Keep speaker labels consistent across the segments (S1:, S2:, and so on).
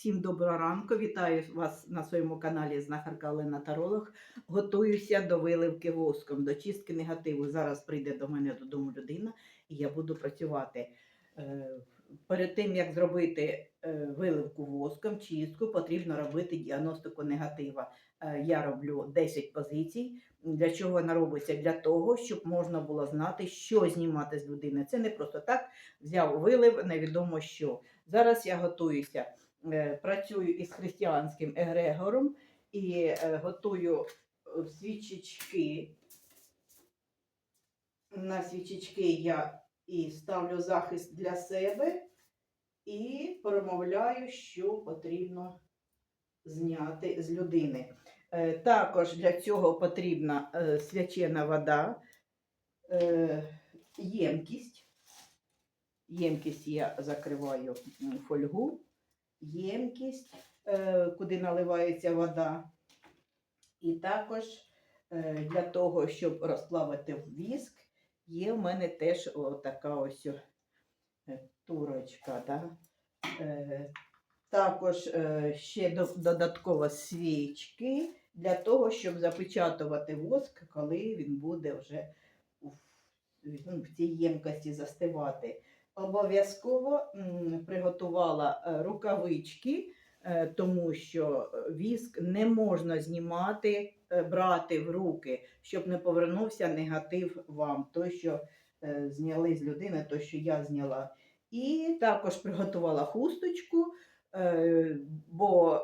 S1: Всім доброго ранку. Вітаю вас на своєму каналі Знахарка Олена Таролог. Готуюся до виливки воском, до чистки негативу. Зараз прийде до мене додому людина і я буду працювати. Е, Перед тим, як зробити е, виливку воском, чистку, потрібно робити діагностику негатива. Е, Я роблю 10 позицій. Для чого вона робиться? Для того, щоб можна було знати, що знімати з людини. Це не просто так взяв вилив, невідомо що. Зараз я готуюся, працюю із християнським егрегором і е, готую е, свічечки. На свічечки я і ставлю захист для себе і промовляю, що потрібно зняти з людини. Е, Також для цього потрібна е, свячена вода, е, ємкість. Ємкість я закриваю фольгу, ємкість, е, куди наливається вода. І також е, для того, щоб розплавити віск, є в мене теж така ось е, турочка. Да? Також ще додатково свічки для того, щоб запечатувати воск, коли він буде вже ну, в цій ємкості застивати. Обов'язково приготувала е, рукавички, е, тому що віск не можна знімати, е, брати в руки, щоб не повернувся негатив вам, той, що зняли з людини, той, що я зняла. І також приготувала хусточку, бо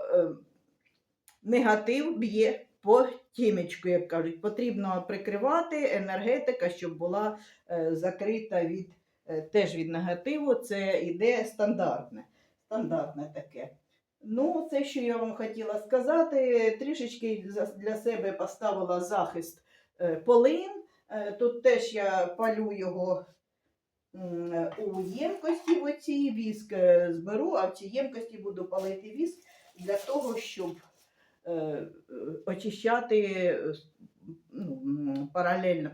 S1: негатив б'є по тімечку, як кажуть. Потрібно прикривати енергетика, щоб була закрита від теж від негативу. Це іде стандартне. Стандартне таке. Ну, це, що я вам хотіла сказати, трішечки для себе поставила захист е, полин. Е, Тут теж я палю його е, у ємкості в оцій віск е, зберу, а в цій ємкості буду палити віск для того, щоб е, е, очищати е, ну, паралельно,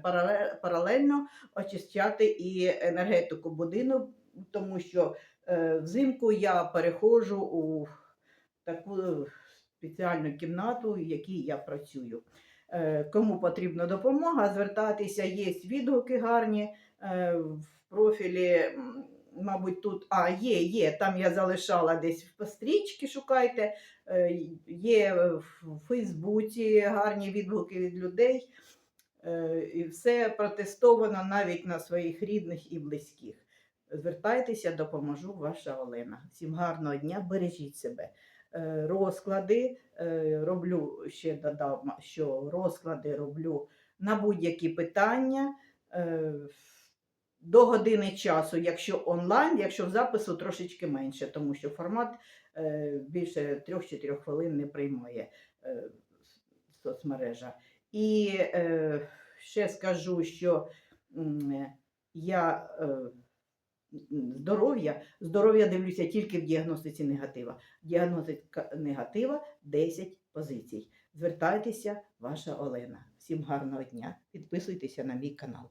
S1: паралельно очищати і енергетику будинок, тому що е, взимку я переходжу у таку спеціальну кімнату, в якій я працюю. Е, Кому потрібна допомога, звертатися, є відгуки гарні е, в профілі. Мабуть, тут, а є, є. Там я залишала десь в стрічки, шукайте. Е, Є в Фейсбуці гарні відгуки від людей. Е, І все протестовано навіть на своїх рідних і близьких. Звертайтеся, допоможу, ваша Олена. Всім гарного дня, бережіть себе. Е, Розклади роблю ще додав, що розклади роблю на будь-які питання. До години часу, якщо онлайн, якщо в запису трошечки менше, тому що формат е, більше 3-4 хвилин не приймає е, соцмережа. І е, ще скажу, що я здоров'я, здоров'я дивлюся тільки в діагностиці негатива. Діагностика негатива 10 позицій. Звертайтеся, ваша Олена. Всім гарного дня. Підписуйтеся на мій канал.